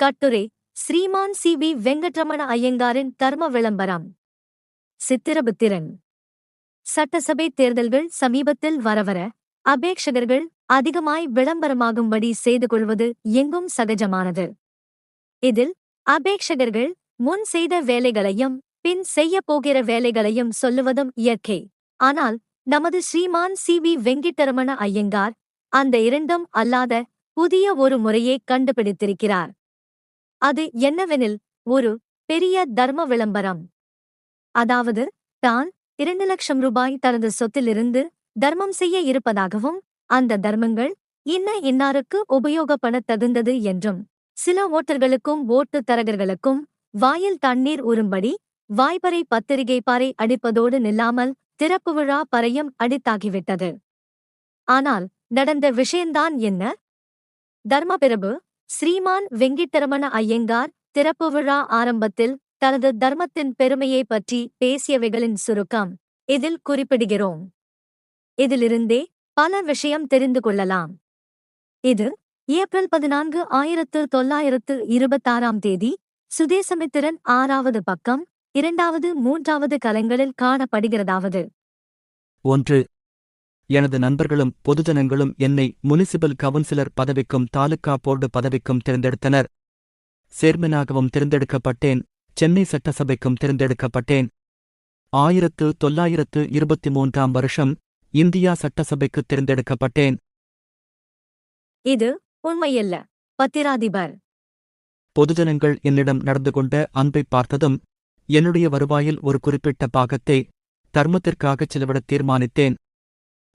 கட்டுரை Shriman C. V. Venkataramana ஐயங்காரின் தர்ம விளம்பரம். சித்திரபுத்திரன். சட்டசபை தேர்தல்கள் சமீபத்தில் வரவர அபேட்சகர்கள் அதிகமாய் விளம்பரமாகும்படி செய்து கொள்வது எங்கும் சகஜமானது. இதில் அபேட்சகர்கள் முன் செய்த வேலைகளையும் பின் செய்யப் போகிற வேலைகளையும் சொல்லுவதும் இயற்கை. ஆனால் நமது ஸ்ரீமான் சி. வி. வெங்கிட்டரமண ஐயங்கார் அந்த இரண்டும் அல்லாத புதிய ஒரு முறையை கண்டுபிடித்திருக்கிறார். அது என்னவெனில் ஒரு பெரிய தர்ம விளம்பரம். அதாவது தான் இரண்டு லட்சம் ரூபாய் தனது சொத்திலிருந்து தர்மம் செய்ய இருப்பதாகவும் அந்த தர்மங்கள் இன்ன இன்னாருக்கு உபயோகப்படத் தகுந்தது என்றும் சில ஓட்டர்களுக்கும் ஓட்டு தரகர்களுக்கும் வாயில் தண்ணீர் உறும்படி வாய்ப்பறை பத்திரிகை பாறை அடிப்பதோடு நில்லாமல் திறப்பு விழா பறையும் அடித்தாகிவிட்டது. ஆனால் நடந்த விஷயந்தான் என்ன? தர்மபிரபு ஸ்ரீமான் வெங்கிட்டரமண ஐயங்கார் திறப்பு விழா ஆரம்பத்தில் தனது தர்மத்தின் பெருமையை பற்றி பேசியவைகளின் சுருக்கம் இதில் குறிப்பிடுகிறோம். இதிலிருந்தே பல விஷயம் தெரிந்து கொள்ளலாம். இது ஏப்ரல் பதினான்கு ஆயிரத்து தொள்ளாயிரத்து இருபத்தாறாம் தேதி சுதேசமித்திரன் ஆறாவது பக்கம் இரண்டாவது மூன்றாவது கலங்களில் காணப்படுகிறதாவது. ஒன்று எனது நண்பர்களும் பொதுஜனங்களும் என்னை முனிசிபல் கவுன்சிலர் பதவிக்கும் தாலுகா போர்டு பதவிக்கும் தேர்ந்தெடுத்தனர். சேர்மனாகவும் தேர்ந்தெடுக்கப்பட்டேன். சென்னை சட்டசபைக்கும் தேர்ந்தெடுக்கப்பட்டேன். ஆயிரத்து தொள்ளாயிரத்து இருபத்தி மூன்றாம் வருஷம் இந்தியா சட்டசபைக்கு தேர்ந்தெடுக்கப்பட்டேன். இது உண்மையல்ல பத்திராதிபர். பொதுஜனங்கள் என்னிடம் நடந்து கொண்ட அன்பை பார்த்ததும் என்னுடைய வருவாயில் ஒரு குறிப்பிட்ட பாகத்தை தர்மத்திற்காகச் செலவிடத் தீர்மானித்தேன்.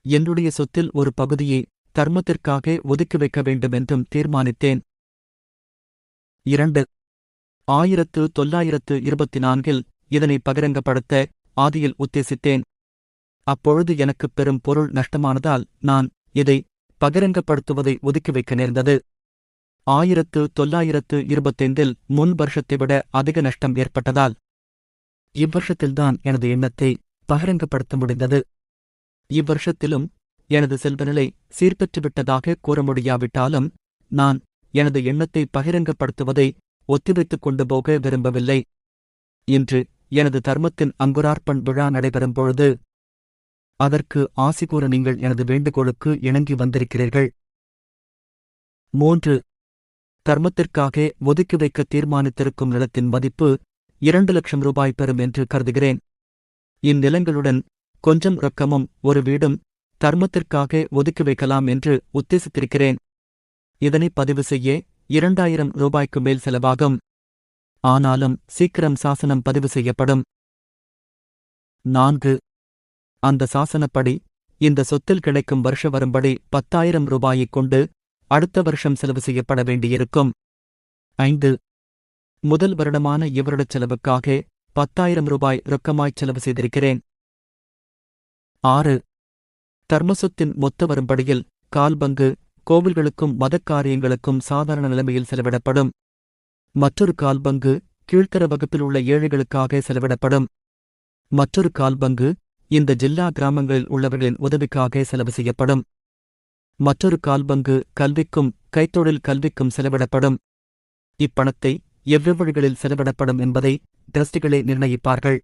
என்னுடைய சொத்தில் ஒரு பகுதியை தர்மத்திற்காக ஒதுக்கி வைக்க வேண்டுமென்றும் தீர்மானித்தேன். இரண்டு. ஆயிரத்து தொள்ளாயிரத்து இருபத்தி நான்கில் இதனை பகிரங்கப்படுத்த ஆதியில் உத்தேசித்தேன். அப்பொழுது எனக்கு பெரும் பொருள் நஷ்டமானதால் நான் இதை பகிரங்கப்படுத்துவதை ஒதுக்கி வைக்க நேர்ந்தது. ஆயிரத்து தொள்ளாயிரத்து இருபத்தைந்தில் முன் வருஷத்தை விட அதிக நஷ்டம் ஏற்பட்டதால் இவ்வருஷத்தில்தான் எனது எண்ணத்தை பகிரங்கப்படுத்த முடிந்தது. இவ்வருஷத்திலும் எனது செல்வநிலை சீர்பெற்றுவிட்டதாக கூற முடியாவிட்டாலும் நான் எனது எண்ணத்தை பகிரங்கப்படுத்துவதை ஒத்திவைத்துக் கொண்டு போக விரும்பவில்லை. இன்று எனது தர்மத்தின் அங்குரார்ப்பண் விழா நடைபெறும் பொழுது அதற்கு ஆசி கூற நீங்கள் எனது வேண்டுகோளுக்கு இணங்கி வந்திருக்கிறீர்கள். மூன்று தர்மத்திற்காக ஒதுக்கி வைக்க தீர்மானித்திருக்கும் நிலத்தின் மதிப்பு இரண்டு லட்சம் ரூபாய் பெறும் என்று கருதுகிறேன். இந்நிலங்களுடன் கொஞ்சம் ரொக்கமும் ஒரு வீடும் தர்மத்திற்காக ஒதுக்கி வைக்கலாம் என்று உத்தேசித்திருக்கிறேன். இதனை பதிவு செய்ய இரண்டாயிரம் ரூபாய்க்கு மேல் செலவாகும். ஆனாலும் சீக்கிரம் சாசனம் பதிவு செய்யப்படும். நான்கு. அந்த சாசனப்படி இந்த சொத்தில் கிடைக்கும் வருஷ வரும்படி பத்தாயிரம் ரூபாயைக் கொண்டு அடுத்த வருஷம் செலவு செய்யப்பட வேண்டியிருக்கும். ஐந்து. முதல் வருடமான இவருடச் செலவுக்காக பத்தாயிரம் ரூபாய் ரொக்கமாய்ச் செலவு செய்திருக்கிறேன். ஆறு. தர்மசொத்தின் மொத்த வரும்படியில் கால்பங்கு கோவில்களுக்கும் மதக்காரியங்களுக்கும் சாதாரண நிலைமையில் செலவிடப்படும். மற்றொரு கால்பங்கு கீழ்த்தர வகுப்பில் உள்ள ஏழைகளுக்காக செலவிடப்படும். மற்றொரு கால்பங்கு இந்த ஜில்லா கிராமங்களில் உள்ளவர்களின் உதவிக்காக செலவு செய்யப்படும். மற்றொரு கால்பங்கு கல்விக்கும் கைத்தொழில் கல்விக்கும் செலவிடப்படும். இப்பணத்தை எவ்வழிகளில் செலவிடப்படும் என்பதை டிரஸ்டிகளே நிர்ணயிப்பார்கள்.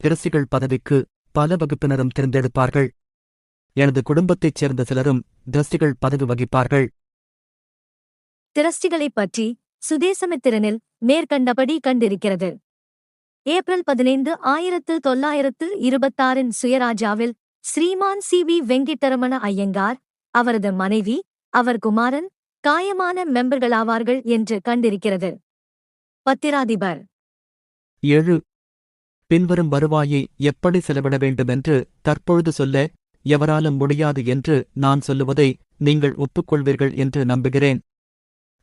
டிரஸ்டிகள் பதவிக்கு பல வகுப்பினரும் தேர்ந்தெடுப்பார்கள். எனது குடும்பத்தைச் சேர்ந்த சிலரும் டிரஸ்டிகள் பதவி வகிப்பார்கள். திரஸ்டிகளைப் பற்றி சுதேசமித்திரனில் மேற்கண்டபடி கண்டிருக்கிறது. ஏப்ரல் பதினைந்து ஆயிரத்து தொள்ளாயிரத்து இருபத்தாறின் சுயராஜாவில் ஸ்ரீமான் சி. வி. வெங்கிட்டரமண ஐயங்கார் அவரது மனைவி அவர் குமாரன் காயமான மெம்பர்களாவார்கள் என்று கண்டிருக்கிறது. பத்திராதிபர். ஏழு பின்வரும் வருவாயை எப்படி செலவிட வேண்டுமென்று தற்பொழுது சொல்ல எவராலும் முடியாது என்று நான் சொல்லுவதை நீங்கள் ஒப்புக்கொள்வீர்கள் என்று நம்புகிறேன்.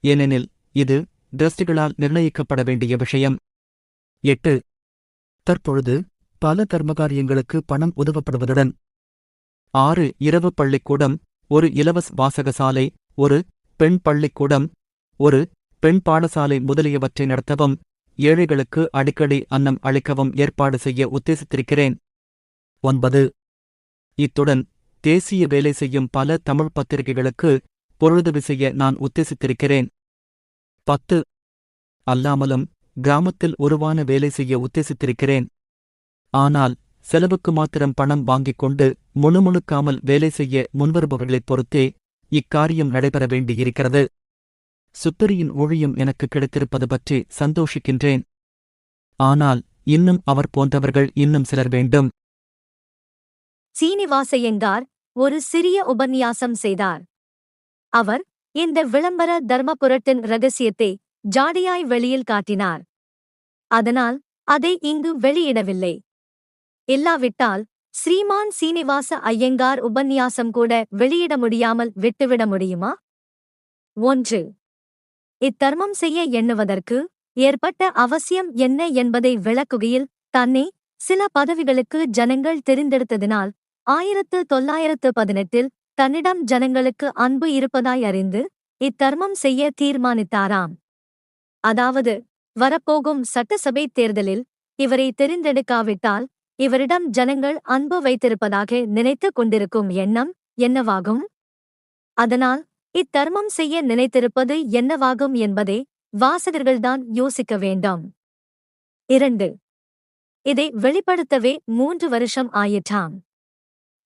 ஏனெனில் இது டிரஸ்டிகளால் நிர்ணயிக்கப்பட வேண்டிய விஷயம். எட்டு. தற்பொழுது பல கர்மகாரியங்களுக்கு பணம் உதவப்படுவதுடன். ஆறு. இரவு பள்ளிக்கூடம் ஒரு இலவச வாசகசாலை ஒரு பெண் பள்ளிக்கூடம் ஒரு பெண் பாடசாலை முதலியவற்றை நடத்தவும் ஏழைகளுக்கு அடிக்கடி அன்னம் அளிக்கவும் ஏற்பாடு செய்ய உத்தேசித்திருக்கிறேன். ஒன்பது. இத்துடன் தேசிய வேலை செய்யும் பல தமிழ் பத்திரிகைகளுக்கு பொருளுதவி செய்ய நான் உத்தேசித்திருக்கிறேன். பத்து. அல்லாமலும் கிராமத்தில் உருவான வேலை செய்ய உத்தேசித்திருக்கிறேன். ஆனால் செலவுக்கு மாத்திரம் பணம் வாங்கிக் கொண்டு முணுமுணுக்காமல் வேலை செய்ய முன்வருபவர்களைப் பொறுத்தே இக்காரியம் நடைபெற வேண்டியிருக்கிறது. சுத்தரியின் ஊழியம் எனக்கு கிடைத்திருப்பது பற்றி சந்தோஷிக்கின்றேன். ஆனால் இன்னும் அவர் போன்றவர்கள் இன்னும் சிலர் வேண்டும். சீனிவாசையங்கார் ஒரு சிறிய உபன்யாசம் செய்தார். அவர் இந்த விளம்பர தர்மபுரத்தின் ரகசியத்தை ஜாடியாய் வெளியில் காட்டினார். அதனால் அதை இங்கு வெளியிடவில்லை. இல்லாவிட்டால் ஸ்ரீமான் சீனிவாச ஐயங்கார் உபன்யாசம் கூட வெளியிட முடியாமல் விட்டுவிட முடியுமா? ஒன்று. இத்தர்மம் செய்ய எண்ணுவதற்கு ஏற்பட்ட அவசியம் என்ன என்பதை விளக்குகையில் தன்னை சில பதவிகளுக்கு ஜனங்கள் தெரிந்தெடுத்ததினால் ஆயிரத்து தொள்ளாயிரத்து பதினெட்டில் தன்னிடம் ஜனங்களுக்கு அன்பு இருப்பதாய் அறிந்து இத்தர்மம் செய்ய தீர்மானித்தாராம். அதாவது வரப்போகும் சட்டசபை தேர்தலில் இவரை தெரிந்தெடுக்காவிட்டால் இவரிடம் ஜனங்கள் அன்பு வைத்திருப்பதாக நினைத்துக் கொண்டிருக்கும் எண்ணம் என்னவாகும்? அதனால் இத்தர்மம் செய்ய நினைத்திருப்பது என்னவாகும் என்பதை வாசகர்கள்தான் யோசிக்க வேண்டாம். இரண்டு. இதை வெளிப்படுத்தவே மூன்று வருஷம் ஆயிற்றாம்.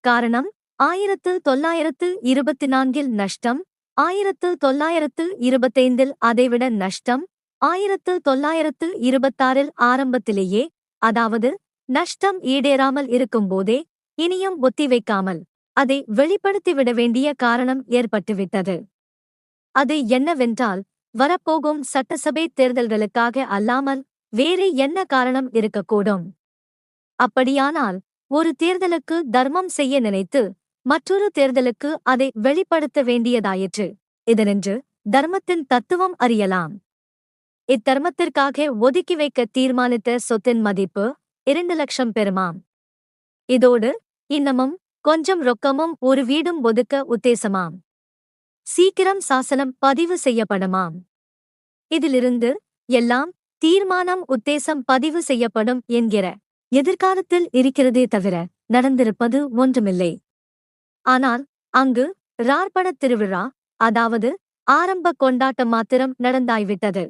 காரணம் ஆயிரத்து தொள்ளாயிரத்து இருபத்தி நான்கில் நஷ்டம் ஆயிரத்து தொள்ளாயிரத்து இருபத்தைந்தில் அதைவிட நஷ்டம் ஆயிரத்து தொள்ளாயிரத்து இருபத்தாறில் ஆரம்பத்திலேயே அதாவது நஷ்டம் ஈடேறாமல் இருக்கும்போதே இனியும் ஒத்திவைக்காமல் அதை வெளிப்படுத்திவிட வேண்டிய காரணம் ஏற்பட்டுவிட்டது. அது என்னவென்றால் வரப்போகும் சட்டசபை தேர்தல்களுக்காக அல்லாமல் வேறு என்ன காரணம் இருக்கக்கூடும்? அப்படியானால் ஒரு தேர்தலுக்கு தர்மம் செய்ய நினைத்து மற்றொரு தேர்தலுக்கு அதை வெளிப்படுத்த வேண்டியதாயிற்று. இதனின்று தர்மத்தின் தத்துவம் அறியலாம். இத்தர்மத்திற்காக ஒதுக்கி வைக்க தீர்மானித்த சொத்தின் மதிப்பு இரண்டு லட்சம் பெறுமாம். இதோடு இன்னமும் கொஞ்சம் ரொக்கமும் ஒரு வீடும் ஒதுக்க உத்தேசமாம். சீக்கிரம் சாசனம் பதிவு செய்யப்படுமாம். இதிலிருந்து எல்லாம் தீர்மானம் உத்தேசம் பதிவு செய்யப்படும் என்கிற எதிர்காலத்தில் இருக்கிறதே தவிர நடந்திருப்பது ஒன்றுமில்லை. ஆனால் அங்கு ரார்பணத் திருவிழா அதாவது ஆரம்ப கொண்டாட்டம் மாத்திரம் நடந்தாய்விட்டது.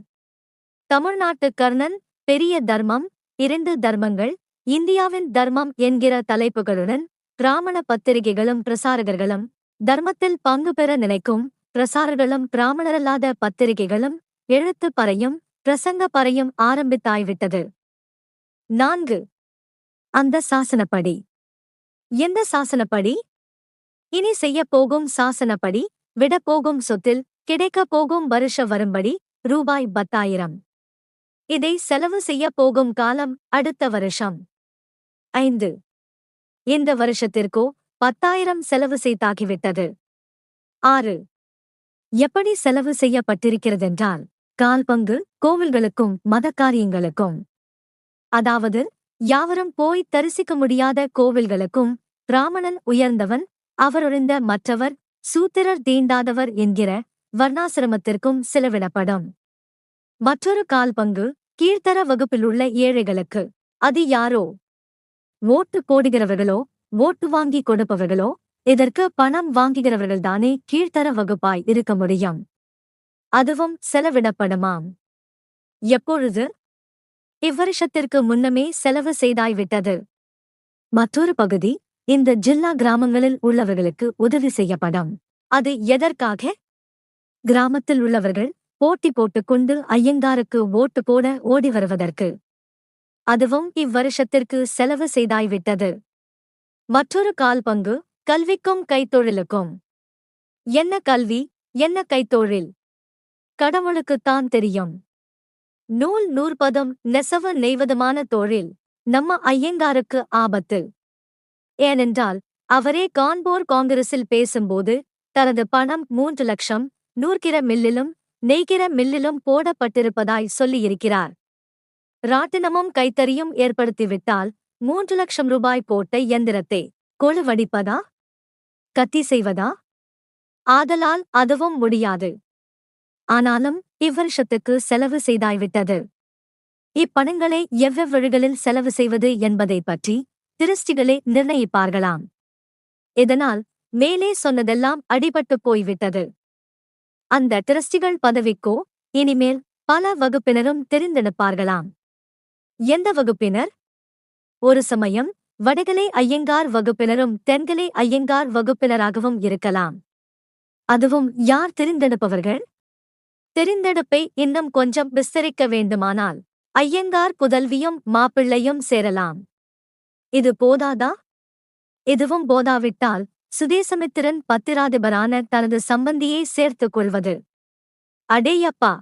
தமிழ்நாட்டு கர்ணன் பெரிய தர்மம் இரண்டு தர்மங்கள் இந்தியாவின் தர்மம் என்கிற தலைப்புகளுடன் பிராமண பத்திரிகைகளும் பிரசாரகர்களும் தர்மத்தில் பங்கு பெற நினைக்கும் பிரசாரர்களும் பிராமணரல்லாத பத்திரிகைகளும் எழுத்து பறையும் பிரசங்க பறையும் ஆரம்பித்தாய்விட்டது. நான்கு. அந்த சாசனப்படி. எந்த சாசனப்படி? இனி செய்யப் போகும் சாசனப்படி விடப்போகும் சொத்தில் கிடைக்கப் போகும் வருஷ வரும்படி ரூபாய் பத்தாயிரம். இதை செலவு செய்யப் போகும் காலம் அடுத்த வருஷம். ஐந்து. இந்த வருஷத்திற்கோ பத்தாயிரம் செலவு செய்தாகிவிட்டது. ஆறு. எப்படி செலவு செய்யப்பட்டிருக்கிறதென்றால் கால் பங்கு கோவில்களுக்கும் மத காரியங்களுக்கும் அதாவது யாவரும் போய் தரிசிக்க முடியாத கோவில்களுக்கும் பிராமணன் உயர்ந்தவன் அவரொழிந்த மற்றவர் சூத்திரர் தீண்டாதவர் என்கிற வர்ணாசிரமத்திற்கும் செலவிடப்படும். மற்றொரு கால் பங்கு கீழ்த்தர வகுப்பிலுள்ள ஏழைகளுக்கு அது யாரோ? ஓட்டு போடுகிறவர்களோ ஓட்டு வாங்கி கொடுப்பவர்களோ இதற்கு பணம் வாங்குகிறவர்கள்தானே கீழ்த்தர வகுப்பாய் இருக்க முடியும். அதுவும் செலவிடப்படுமாம். எப்பொழுது? இவ்வருஷத்திற்கு முன்னமே செலவு செய்தாய்விட்டது மற்றொரு பகுதி இந்த ஜில்லா கிராமங்களில் உள்ளவர்களுக்கு உதவி செய்யப்படும். அது எதற்காக? கிராமத்தில் உள்ளவர்கள் போட்டி போட்டுக்கொண்டு ஐயங்காருக்கு ஓட்டு போட ஓடி வருவதற்கு. அதுவும் இவ்வருஷத்திற்கு செலவு செய்தாய்விட்டது. மற்றொரு கால் பங்கு கல்விக்கும் கைத்தொழிலுக்கும். என்ன கல்வி என்ன கைத்தொழில்? கடவுளுக்குத்தான் தெரியும். நூல் நூற்பதும் நெசவு நெய்வதுமான தொழில் நம்ம ஐயங்காருக்கு ஆபத்து. ஏனென்றால் அவரே கான்போர் காங்கிரஸில் பேசும்போது தனது பணம் மூன்று லட்சம் நூற்கிற மில்லிலும் நெய்கிற மில்லிலும் போடப்பட்டிருப்பதாய் சொல்லியிருக்கிறார். ராட்டினமும் கைத்தறியும் ஏற்படுத்திவிட்டால் மூன்று லட்சம் ரூபாய் போட்ட இயந்திரத்தை கொழுவடிப்பதா கத்தி செய்வதா? ஆதலால் அதுவும் முடியாது. ஆனாலும் இவ்வருஷத்துக்கு செலவு செய்தாய்விட்டது. இப்பணங்களை எவ்வெவ் வழிகளில் செலவு செய்வது என்பதைப் பற்றி திருஷ்டிகளே நிர்ணயிப்பார்களாம். இதனால் மேலே சொன்னதெல்லாம் அடிபட்டுப் போய்விட்டது. அந்த திருஷ்டிகள் பதவிக்கோ இனிமேல் பல வகுப்பினரும் தெரிந்தெடுப்பார்களாம். எந்த வகுப்பினர்? ஒரு சமயம் வடகலை ஐயங்கார் வகுப்பினரும் தென்கலை ஐயங்கார் வகுப்பினராகவும் இருக்கலாம். அதுவும் யார் தெரிந்தெடுப்பவர்கள்? தெரிந்தெடுப்பை இன்னும் கொஞ்சம் விஸ்தரிக்க வேண்டுமானால் ஐயங்கார் புதல்வியும் மாப்பிள்ளையும் சேரலாம். இது போதாதா? இதுவும் போதாவிட்டால் சுதேசமித்திரன் பத்திராதிபரான தனது சம்பந்தியை சேர்த்துக் கொள்வது. அடேயப்பா!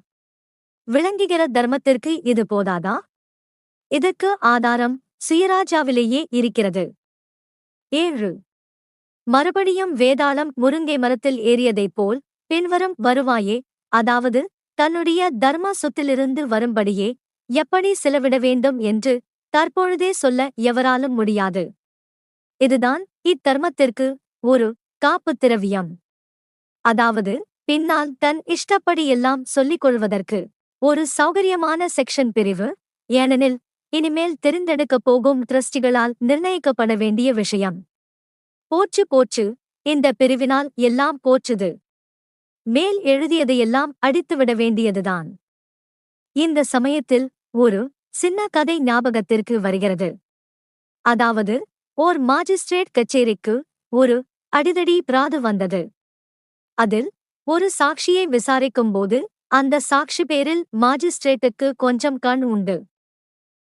விளங்குகிற தர்மத்திற்கு இது போதாதா? இதற்கு ஆதாரம் சுயராஜாவிலேயே இருக்கிறது. ஏழு. மறுபடியும் வேதாளம் முருங்கை மரத்தில் ஏறியதைப் போல் பின்வரும் வருவாயே அதாவது தன்னுடைய தர்ம சொத்திலிருந்து வரும்படியே எப்படி செலவிட வேண்டும் என்று தற்பொழுதே சொல்ல எவராலும் முடியாது. இதுதான் இத்தர்மத்திற்கு ஒரு காப்பு திரவியம். அதாவது பின்னால் தன் இஷ்டப்படியெல்லாம் சொல்லிக் கொள்வதற்கு ஒரு சௌகரியமான செக்ஷன் பிரிவு ஏனெனில் இனிமேல் தெரிந்தெடுக்கப் போகும் டிரஸ்டிகளால் நிர்ணயிக்கப்பட வேண்டிய விஷயம். போச்சு போச்சு இந்த பிரிவினால் எல்லாம் போச்சுது மேல் எழுதியதையெல்லாம் அடித்துவிட வேண்டியதுதான். இந்த சமயத்தில் ஒரு சின்ன கதை ஞாபகத்திற்கு வருகிறது. அதாவது ஓர் மாஜிஸ்ட்ரேட் கச்சேரிக்கு ஒரு அடிதடி பிராது வந்தது. அதில் ஒரு சாட்சியை விசாரிக்கும்போது அந்த சாட்சி பேரில் மாஜிஸ்ட்ரேட்டுக்கு கொஞ்சம் கண் உண்டு.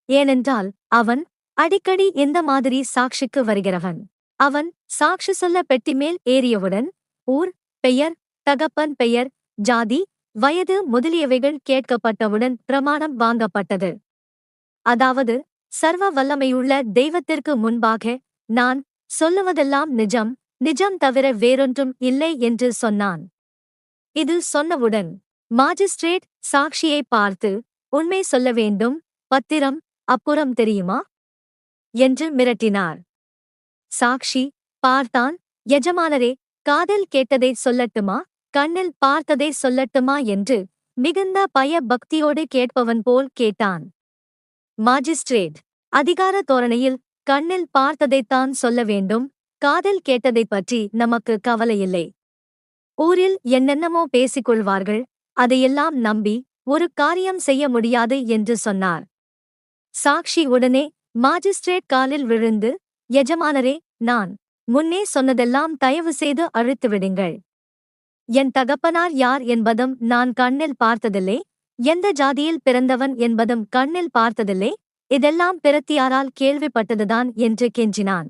ஏனென்றால் அவன் அடிக்கடி எந்த மாதிரி சாட்சிக்கு வருகிறவன்? அவன் சாட்சி சொல்ல பெட்டி மேல் ஏறியவுடன் ஊர் பெயர் தகப்பன் பெயர் ஜாதி வயது முதலியவைகள் கேட்கப்பட்டவுடன் பிரமாணம் வாங்கப்பட்டது. அதாவது சர்வ வல்லமையுள்ள தெய்வத்திற்கு முன்பாக நான் சொல்லுவதெல்லாம் நிஜம் நிஜம் தவிர வேறொன்றும் இல்லை என்று சொன்னான். இது சொன்னவுடன் மாஜிஸ்ட்ரேட் சாட்சியை பார்த்து உண்மை சொல்ல வேண்டும் பத்திரம் அப்புறம் தெரியுமா? என்று மிரட்டினார். சாக்ஷி பார்த்தான். எஜமானரே காதல் கேட்டதை சொல்லட்டுமா? கண்ணில் பார்த்ததை சொல்லட்டுமா? என்று மிகுந்த பய பக்தியோடு கேட்பவன் போல் கேட்டான். மாஜிஸ்ட்ரேட் அதிகார தோரணையில் கண்ணில் பார்த்ததைத்தான் சொல்ல வேண்டும். காதல் கேட்டதைப் பற்றி நமக்கு கவலையில்லை. ஊரில் என்னென்னமோ பேசிக்கொள்வார்கள் அதையெல்லாம் நம்பி ஒரு காரியம் செய்ய முடியாது என்று சொன்னார். சாக்ஷி உடனே மாஜிஸ்ட்ரேட் காலில் விழுந்து எஜமானரே நான் முன்னே சொன்னதெல்லாம் தயவு செய்து அழித்துவிடுங்கள் என் தகப்பனார் யார் என்பதும் நான் கண்ணில் பார்த்ததில்லை. எந்த ஜாதியில் பிறந்தவன் என்பதும் கண்ணில் பார்த்ததில்லை. இதெல்லாம் பிரத்தியாரால் கேள்விப்பட்டதுதான் என்று கெஞ்சினான்.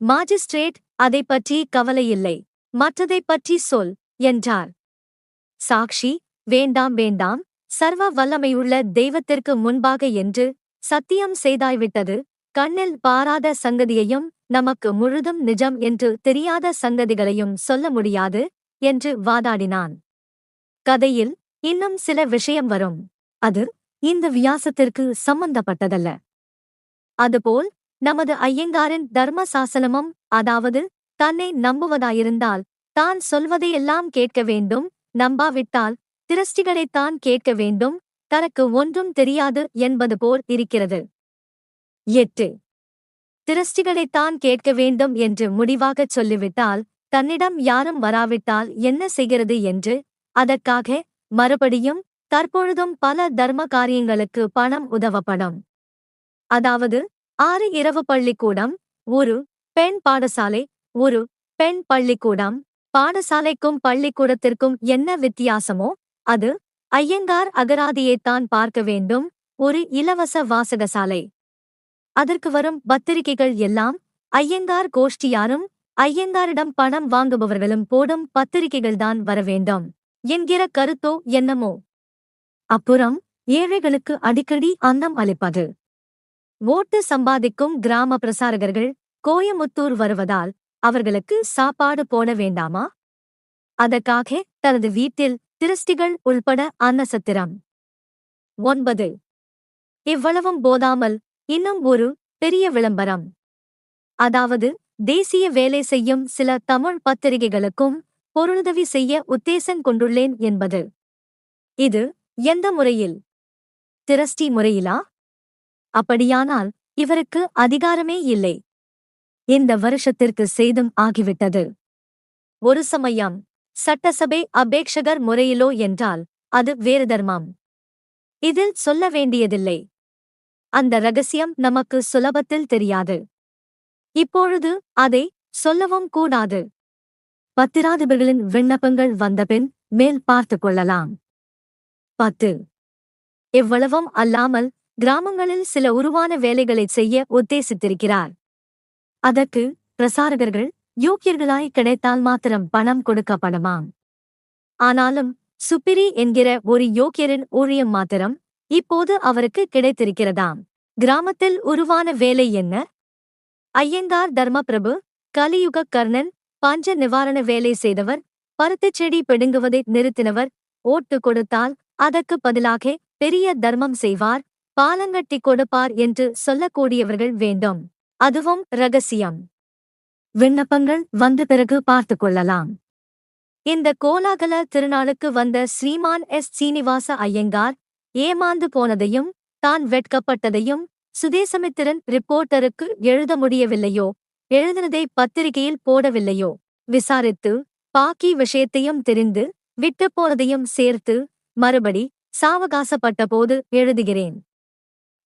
மாஜிஸ்ட்ரேட் அதைப் பற்றி கவலையில்லை மற்றதைப் பற்றி சொல் என்றார். சாக்ஷி வேண்டாம் வேண்டாம். சர்வ வல்லமையுள்ள தெய்வத்திற்கு முன்பாக என்று சத்தியம் செய்தாய்விட்டது. கண்ணில் பாராத சங்கதியையும் நமக்கு முழுதும் நிஜம் என்று தெரியாத சங்கதிகளையும் சொல்ல முடியாது என்று வாதாடினான். கதையில் இன்னும் சில விஷயம் வரும். அது இந்த வியாசத்திற்கு சம்பந்தப்பட்டதல்ல. அதுபோல் நமது ஐயங்காரின் தர்ம சாசனமும் அதாவது தன்னை நம்புவதாயிருந்தால் தான் சொல்வதையெல்லாம் கேட்க வேண்டும் நம்பாவிட்டால் திருஷ்டிகளைத்தான் கேட்க வேண்டும் தனக்கு ஒன்றும் தெரியாது என்பது போல் இருக்கிறது. எட்டு. திருஷ்டிகளைத்தான் கேட்க வேண்டும் என்று முடிவாகச் சொல்லிவிட்டால் தன்னிடம் யாரும் வராவிட்டால் என்ன செய்கிறது என்று அதற்காக மறுபடியும் தற்பொழுதும் பல தர்ம காரியங்களுக்கு பணம் உதவப்படும். அதாவது ஆறு இரவு பள்ளிக்கூடம் ஒரு பெண் பாடசாலை ஒரு பெண் பள்ளிக்கூடம் பாடசாலைக்கும் பள்ளிக்கூடத்திற்கும் என்ன வித்தியாசமோ அது ஐயங்கார் அகராதியைத்தான் பார்க்க வேண்டும். ஒரு இலவச வாசகசாலை. அதற்கு வரும் பத்திரிகைகள் எல்லாம் ஐயங்கார் கோஷ்டியாரும் ஐயங்காரிடம் பணம் வாங்குபவர்களும் போடும் பத்திரிகைகள்தான் வர வேண்டும் என்கிற கருத்தோ என்னமோ அப்புறம் ஏழைகளுக்கு அடிக்கடி அன்னம் அளிப்பது. ஓட்டு சம்பாதிக்கும் கிராம பிரசாரகர்கள் கோயமுத்தூர் வருவதால் அவர்களுக்கு சாப்பாடு போட வேண்டாமா? அதற்காக தனது வீட்டில் திருஷ்டிகள் உள்பட அன்னசத்திரம். ஒன்பது. இவ்வளவும் போதாமல் இன்னும் ஒரு பெரிய விளம்பரம். அதாவது தேசிய வேலை செய்யும் சில தமிழ் பத்திரிகைகளுக்கும் பொருளுதவி செய்ய உத்தேசம் கொண்டுள்ளேன் என்பது. இது எந்த முறையில்? திரஸ்டி முறையிலா? அப்படியானால் இவருக்கு அதிகாரமே இல்லை. இந்த வருஷத்திற்கு செய்தும் ஆகிவிட்டது. ஒரு சமயம் சட்டசபை அபேக்ஷகர் முறையிலோ என்றால் அது வேறு தர்மம். இதில் சொல்ல வேண்டியதில்லை. அந்த ரகசியம் நமக்கு சுலபத்தில் தெரியாது. இப்பொழுது அதை சொல்லவும் கூடாது. பத்திராதிபர்களின் விண்ணப்பங்கள் வந்தபின் மேல் பார்த்து கொள்ளலாம். பத்து. இவ்வளவும் அல்லாமல் கிராமங்களில் சில உருவான வேலைகளைச் செய்ய உத்தேசித்திருக்கிறார். அதற்கு பிரசாரகர்கள் யோக்கியர்களாய் கிடைத்தால் மாத்திரம் பணம் கொடுக்கப்படுமாம் ஆனாலும் சுப்பிரி என்கிற ஒரு யோக்கியரின் ஊழியம் மாத்திரம் இப்போது அவருக்கு கிடைத்திருக்கிறதாம். கிராமத்தில் உருவான வேலை என்ன? ஐயங்கார் தர்மபிரபு கலியுக கர்ணன் பஞ்ச நிவாரண வேலை செய்தவர் பருத்திச் செடி பிடுங்குவதை நிறுத்தினவர் ஓட்டு கொடுத்தால் அதற்கு பதிலாக பெரிய தர்மம் செய்வார் பாலங்கட்டி கொடுப்பார் என்று சொல்லக்கூடியவர்கள் வேண்டும். அதுவும் ரகசியம். விண்ணப்பங்கள் வந்த பிறகு பார்த்து கொள்ளலாம். இந்த கோலாகல திருநாளுக்கு வந்த ஸ்ரீமான் எஸ். சீனிவாச ஐயங்கார் ஏமாந்து போனதையும் தான் வெட்கப்பட்டதையும் சுதேசமித்திரன் ரிப்போர்ட்டருக்கு எழுத முடியவில்லையோ? எழுதினதை பத்திரிகையில் போடவில்லையோ? விசாரித்து பாக்கி விஷயத்தையும் தெரிந்து விட்டு போனதையும் சேர்த்து மறுபடி சாவகாசப்பட்டபோது எழுதுகிறேன்.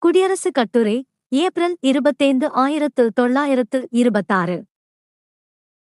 குடியரசு கட்டுரை ஏப்ரல் இருபத்தைந்து ஆயிரத்து தொள்ளாயிரத்து இருபத்தாறு.